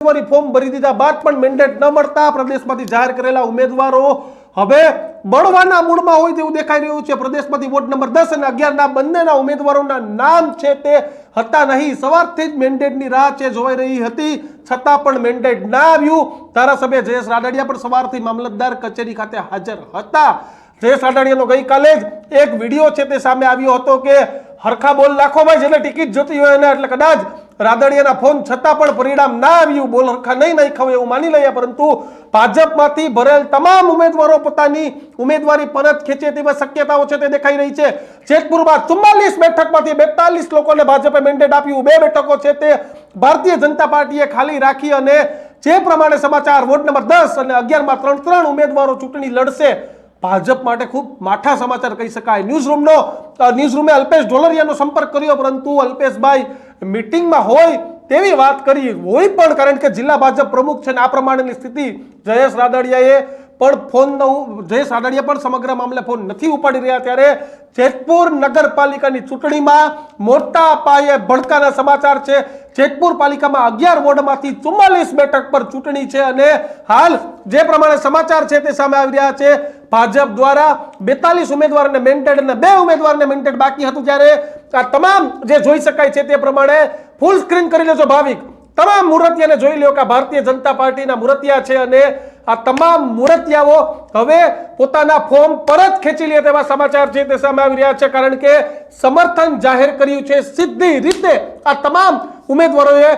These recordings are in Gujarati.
ઉમેદવારી ફોર્મ ભરી દીધા બાદ પણ મેન્ડેટ ન મળતા પ્રદેશમાંથી જાહેર કરેલા ઉમેદવારો હવે બળવાના મૂળમાં હોય તેવું દેખાઈ રહ્યું છે. પ્રદેશમાંથી વોર્ડ નંબર દસ અને અગિયારના બંનેના ઉમેદવારોના નામ છે તે હતા નહીં. સવારથી જ મેન્ડેટની રાહ છે જોવાઈ રહી હતી. છતાં પણ મેન્ડેટ ના આવ્યું. ધારાસભ્ય જયેશ રાદડિયા પણ સવારથી મામલતદાર કચેરી ખાતે હાજર હતા. જયેશ રાદડિયાનો ગઈકાલે જ એક વીડિયો છે તે સામે આવ્યો હતો કે હરખા બોલ લાખોમાં ભાઈ, જેને ટિકિટ જોતી હોય એને. એટલે કદાચ રાદડિયાના ફોન છતાં પણ પરિણામ ના આવ્યું. બોલ હરખા નહીં નાખ્યો એવું માની લઈએ પરંતુ ભાજપમાંથી ભરેલ તમામ ઉમેદવારો પોતાની ઉમેદવારી પરત ખેંચે તેવા શક્યતાઓ છે તે દેખાઈ રહી છે. જેતપુરમાં ચુમ્માલીસ બેઠકમાંથી બેતાલીસ લોકોને ભાજપે મેન્ડેટ આપ્યું. બે બેઠકો છે તે ભારતીય જનતા પાર્ટીએ ખાલી રાખી અને જે પ્રમાણે સમાચાર, વોર્ડ નંબર દસ અને અગિયારમાં ત્રણ ત્રણ ઉમેદવારો ચૂંટણી લડશે, ભાજપ માટે ખૂબ માઠા સમાચાર કહી શકાય. ન્યૂઝ રૂમનો ન્યૂઝ રૂમે અલ્પેશ ઢોલરિયાનો સંપર્ક કર્યો, પરંતુ અલ્પેશભાઈ મીટિંગમાં હોય તેવી વાત કરી. હોય પણ, કારણ કે જિલ્લા ભાજપ પ્રમુખ છે ને આ પ્રમાણેની સ્થિતિ જયેશ રાદડિયાએ પણ ફોન જયેશ રાદડિયા પણ સમગ્ર મામલે ફોન નથી ઉપાડી રહ્યા. ત્યારે જેતપુર નગરપાલિકાની ચૂંટણીમાં મોટા પાયે ભડકાના સમાચાર છે. જેતપુર પાલિકામાં અગિયાર વોર્ડમાંથી ચુમ્માલીસ બેઠક પર ચૂંટણી છે અને હાલ જે પ્રમાણે સમાચાર છે તે સામે આવી રહ્યા છે. ભાજપ દ્વારા બેતાલીસ ઉમેદવારને મેન્ટેડ અને બે ઉમેદવારને મેન્ટેડ બાકી હતું. ત્યારે આ તમામ જે જોઈ શકાય છે તે પ્રમાણે ફૂલ સ્ક્રીન કરી લેજો ભાવિક. તમામ મૂર્તિયાને જોઈ લ્યો કે ભારતીય જનતા પાર્ટીના મૂર્તિયા છે અને આ તમામ મૂર્તિયાઓ હવે પોતાના ફોર્મ જ ખેંચી લે તેવા સમાચાર છે તે સામે આવી રહ્યા છે, કારણ કે સમર્થન જાહેર કર્યું છે સીધી રીતે. આ તમામ ઉમેદવારોએ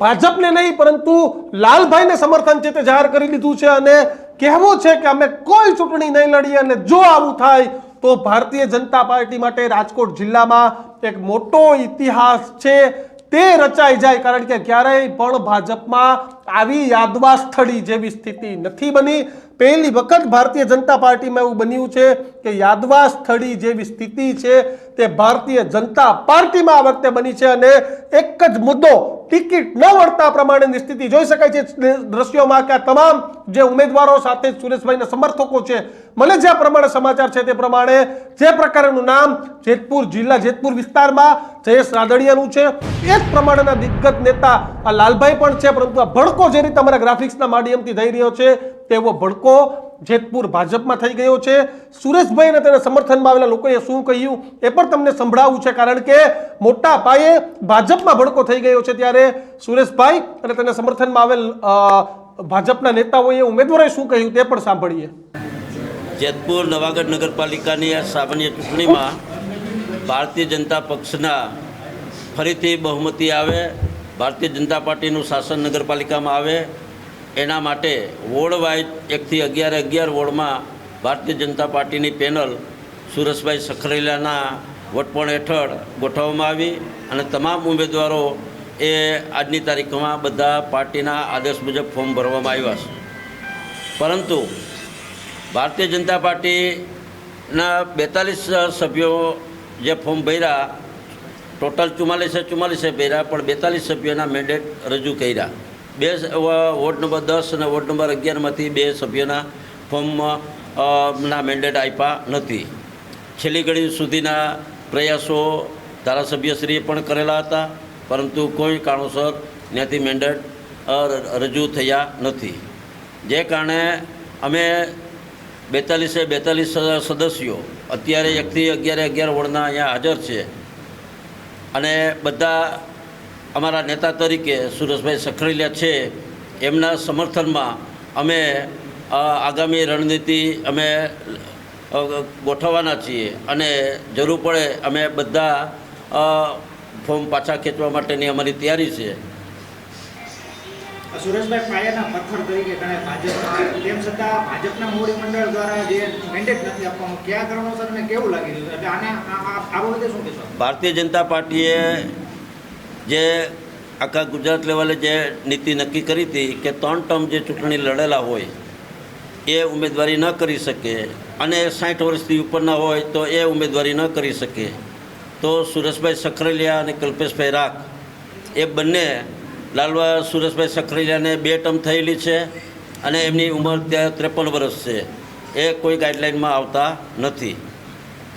ભાજપને નહીં, પરંતુ લાલભાઈને સમર્થન છે તે જાહેર કરી લીધું છે અને કહેવું છે કે અમે કોઈ ચૂંટણી નહીં લડીએ અને જો આવું થાય તો ભારતીય જનતા પાર્ટી માટે રાજકોટ જિલ્લામાં એક મોટો ઇતિહાસ છે. તે રચાઈ જાય કારણ કે ક્યારેય પણ ભાજપમાં આવી યાદવા સ્થળી જેવી સ્થિતિ નથી બની. પહેલી વખત ભારતીય જનતા પાર્ટીમાં એવું બન્યું છે કે યાદવા સ્થળી જેવી સ્થિતિ છે તે ભારતીય જનતા પાર્ટીમાં આ વખતે બની છે અને એક જ મુદ્દો, ટિકિટ ન મળતા પ્રમાણેની સ્થિતિ જોઈ શકાય છે. દ્રશ્યોમાં કે તમામ જે ઉમેદવારો સાથે સુરેશભાઈના સમર્થકો છે, મને જે પ્રમાણે સમાચાર છે તે પ્રમાણે જે પ્રકારનું નામ જેતપુર જિલ્લા જેતપુર વિસ્તારમાં જયેશ રાદડિયાનું છે. એ જ પ્રમાણેના દિગ્ગજ નેતા આ લાલભાઈ પણ છે, પરંતુ આ ભડકો જે રીતે અમારા ગ્રાફિક્સના માધ્યમથી થઈ રહ્યો છે તેવો ભડકો જેતપુર ભાજપમાં થઈ ગયો છે. સુરેશભાઈ અને તેના સમર્થનમાં આવેલા લોકોએ શું કહ્યું એ પણ તમને સંભળાવવું છે, કારણ કે મોટા પાયે ભાજપમાં ભડકો થઈ ગયો છે ત્યારે સુરેશભાઈ અને તેના સમર્થનમાં આવેલ ભાજપના નેતાઓએ ઉમેદવારોએ શું કહ્યું તે પણ સાંભળીએ. જેતપુર નવાગઢ નગરપાલિકાની આ સામાન્ય ચૂંટણીમાં ભારતીય જનતા પક્ષના ફરીથી બહુમતી આવે, ભારતીય જનતા પાર્ટીનું શાસન નગરપાલિકામાં આવે એના માટે વોર્ડ વાઇઝ એકથી અગિયાર અગિયાર વોર્ડમાં ભારતીય જનતા પાર્ટીની પેનલ સુરેશભાઈ સખરેલાના વટપણ હેઠળ ગોઠવવામાં આવી અને તમામ ઉમેદવારો એ આજની તારીખમાં બધા પાર્ટીના આદેશ મુજબ ફોર્મ ભરવામાં આવ્યા છે. પરંતુ ભારતીય જનતા પાર્ટીના બેતાલીસ સભ્યો જે ફોર્મ ભર્યા, ટોટલ ચુમ્માલીસે ચુમ્માલીસે ભર્યા, પણ બેતાલીસ સભ્યોના મેન્ડેટ રજૂ કર્યા. બે વોર્ડ નંબર દસ અને વોર્ડ નંબર અગિયારમાંથી બે સભ્યોના ફોર્મ ના મેન્ડેટ આપ્યા નથી. છેલ્લી ઘડી સુધીના પ્રયાસો ધારાસભ્યશ્રીએ પણ કરેલા હતા, પરંતુ કોઈ કારણોસર ત્યાંથી મેન્ડેટ રજૂ થયા નથી. જે કારણે અમે બેતાલીસે બેતાલીસ સદસ્યો, અત્યારે એકથી અગિયારે અગિયાર વોર્ડના અહીંયા હાજર છે. અને બધા અમારા નેતા તરીકે સુરેશભાઈ સખરેલિયા છે. એમના સમર્થનમાં અમે આગામી રણનીતિ અમે ગોઠવવાના છીએ અને જરૂર પડે અમે બધા ફોર્મ પાછા ખેંચવા માટેની અમારી તૈયારી છે. સુરેશભાઈ પાયાના પથ્થર તરીકે ગણાય ભાજપ તેમ છતાં ભાજપના મોવડી મંડળ દ્વારા જે મેન્ડેટ નથી આપવામાં કયા કારણોસર કેવું લાગી રહ્યું એટલે આને આ- આ આ બાબતે શું કહેશો? ભારતીય જનતા પાર્ટીએ જે આખા ગુજરાત લેવલે જે નીતિ નક્કી કરી હતી કે ત્રણ ટર્મ જે ચૂંટણી લડેલા હોય, એ ઉમેદવારી ન કરી શકે અને સાઠ વર્ષથી ઉપરના હોય તો એ ઉમેદવારી ન કરી શકે. તો સુરેશભાઈ સખરેલિયા અને કલ્પેશભાઈ રાખ, એ બંને લાલવા સુરેશભાઈ સખરેલિયાને બે ટર્મ થયેલી છે અને એમની ઉંમર ત્યાં ત્રેપન વર્ષ છે. એ કોઈ ગાઈડલાઇનમાં આવતા નથી.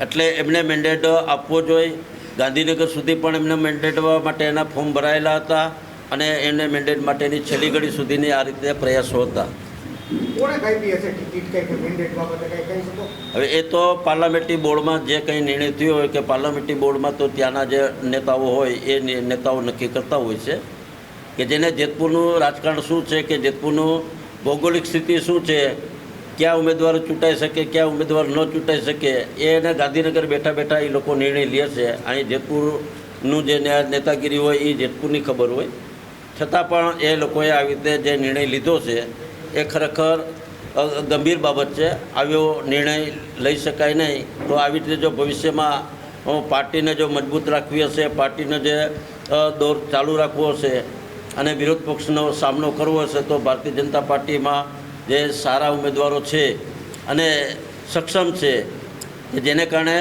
એટલે એમને મેન્ડેટ આપવો જોઈએ. ગાંધીનગર સુધી પણ એમને મેન્ડેટ માટે એના ફોર્મ ભરાયેલા હતા અને એને મેન્ડેટ માટેની છેલ્લી ઘડી સુધીની આ રીતે પ્રયાસો હતા. હવે એ તો પાર્લામેન્ટરી બોર્ડમાં જે કંઈ નિર્ણય થયો હોય કે પાર્લામેન્ટરી બોર્ડમાં તો ત્યાંના જે નેતાઓ હોય એ નેતાઓ નક્કી કરતા હોય છે કે જેને જેતપુરનું રાજકારણ શું છે કે જેતપુરનું ભૌગોલિક સ્થિતિ શું છે ક્યાં ઉમેદવારો ચૂંટાઈ શકે, ક્યાં ઉમેદવાર ન ચૂંટાઈ શકે એને ગાંધીનગર બેઠા બેઠા એ લોકો નિર્ણય લે છે. અહીં જેતપુરનું જે નેતાગીરી હોય એ જેતપુરની ખબર હોય. છતાં પણ એ લોકોએ આવી રીતે જે નિર્ણય લીધો છે, એ ખરેખર ગંભીર બાબત છે. આવ્યો નિર્ણય લઈ શકાય નહીં. તો આવી રીતે જો ભવિષ્યમાં પાર્ટીને જો મજબૂત રાખવી હશે, પાર્ટીને જે દોર ચાલુ રાખવો હશે અને વિરોધ પક્ષનો સામનો કરવો હશે, તો ભારતીય જનતા પાર્ટીમાં જે સારા ઉમેદવારો છે અને સક્ષમ છે, કે જેને કારણે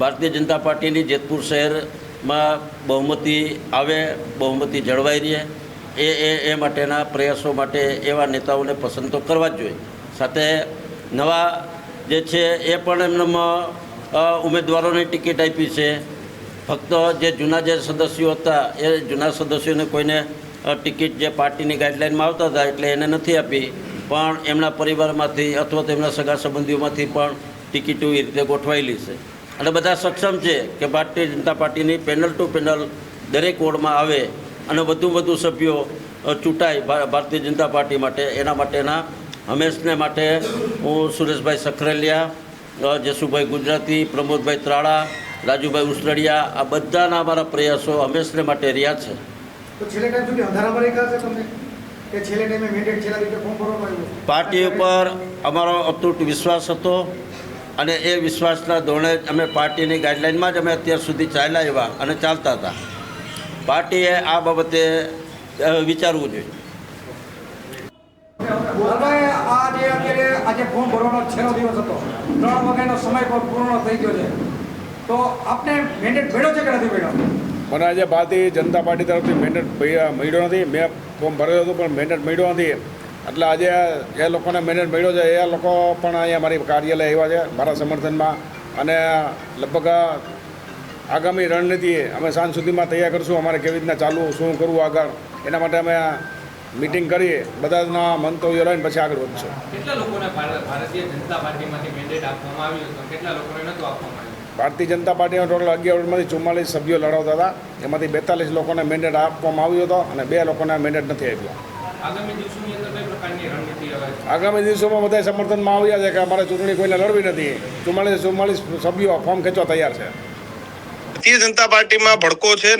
ભારતીય જનતા પાર્ટીની જેતપુર શહેરમાં બહુમતી આવે, બહુમતી જળવાઈ રહે, એ એ એ માટેના પ્રયાસો માટે એવા નેતાઓને પસંદ તો કરવા જ જોઈએ. સાથે નવા જે છે એ પણ એમનામાં ઉમેદવારોને ટિકિટ આપી છે. ફક્ત જે જૂના જે સદસ્યો હતા, એ જૂના સદસ્યોને કોઈને ટિકિટ જે પાર્ટીની ગાઈડલાઇનમાં આવતા હતા એટલે એને નથી આપી. પણ એમના પરિવારમાંથી અથવા તો એમના સગા સંબંધીઓમાંથી પણ ટિકિટો એ રીતે ગોઠવાયેલી છે. અને બધા સક્ષમ છે કે ભારતીય જનતા પાર્ટીની પેનલ ટુ પેનલ દરેક વોર્ડમાં આવે અને વધુ વધુ સભ્યો ચૂંટાય ભારતીય જનતા પાર્ટી માટે. એના માટેના હંમેશને માટે હું સુરેશભાઈ સખરેલિયા જસુભાઈ ગુજરાતી, પ્રમોદભાઈ ત્રાળા, રાજુભાઈ ઉસરડિયા, આ બધાના અમારા પ્રયાસો હંમેશને માટે રહ્યા છે. કે છેલ્લે ટાઈમે મેન્ડેટ છેલ્લા દિવસે ફોર્મ ભરવામાં આવ્યું પાર્ટી ઉપર અમારો અતૂટ વિશ્વાસ હતો અને એ વિશ્વાસના ધોરણે જ અમે પાર્ટીની ગાઈડલાઇનમાં જ અમે અત્યાર સુધી ચાલ્યા એવા અને ચાલતા હતા. પાર્ટીએ આ બાબતે વિચારવું જોઈએ. હવે અત્યારે આજે ફોર્મ ભરવાનો છેલ્લો દિવસ હતો ત્રણ વાગ્યાનો સમય પૂર્ણ થઈ ગયો છે. તો આપને મેન્ડેટ મળ્યો છે કે નથી મળ્યો? મને આજે ભારતીય જનતા પાર્ટી તરફથી મેન્ડેટ મળ્યો નથી. મેં ફોર્મ ભરેલું હતું, પણ મેન્ડેટ મળ્યો નથી. એટલે આજે એ લોકોને મેન્ડેટ મળ્યો છે, એ લોકો પણ અહીંયા મારી કાર્યાલય આવ્યા છે, મારા સમર્થનમાં. અને લગભગ આગામી રણનીતિ અમે સાંજ સુધીમાં તૈયાર કરીશું. અમારે કેવી રીતના ચાલવું, શું કરવું આગળ, એના માટે અમે મિટિંગ કરી, બધાના મંતવ્યો લઈને પછી આગળ વધશું. કેટલા લોકોને ભારતીય જનતા પાર્ટીમાંથી મેન્ડેટ આપવામાં આવ્યું કેટલા લોકોને નહોતું આપવામાં ભારતીય જનતા પાર્ટીના ટોટલ અગિયારમાંથી ચુમ્માલીસ સભ્યો લડાવતા હતા. એમાંથી બેતાલીસ લોકોને મેન્ડેટ આપવામાં આવ્યો હતો અને બે લોકોને મેન્ડેટ નથી આપ્યો. આગામી દિવસોની અંદર કઈ પ્રકારની રણનીતિ હવે? આગામી દિવસોમાં બધા સમર્થનમાં આવ્યા છે કે અમારે ચૂંટણી કોઈને લડવી નથી. ચુમ્માલીસ ચુમ્માલીસ સભ્યો ફોર્મ ખેંચવા તૈયાર છે. ભારતીય જનતા પાર્ટીમાં ભડકો છે ને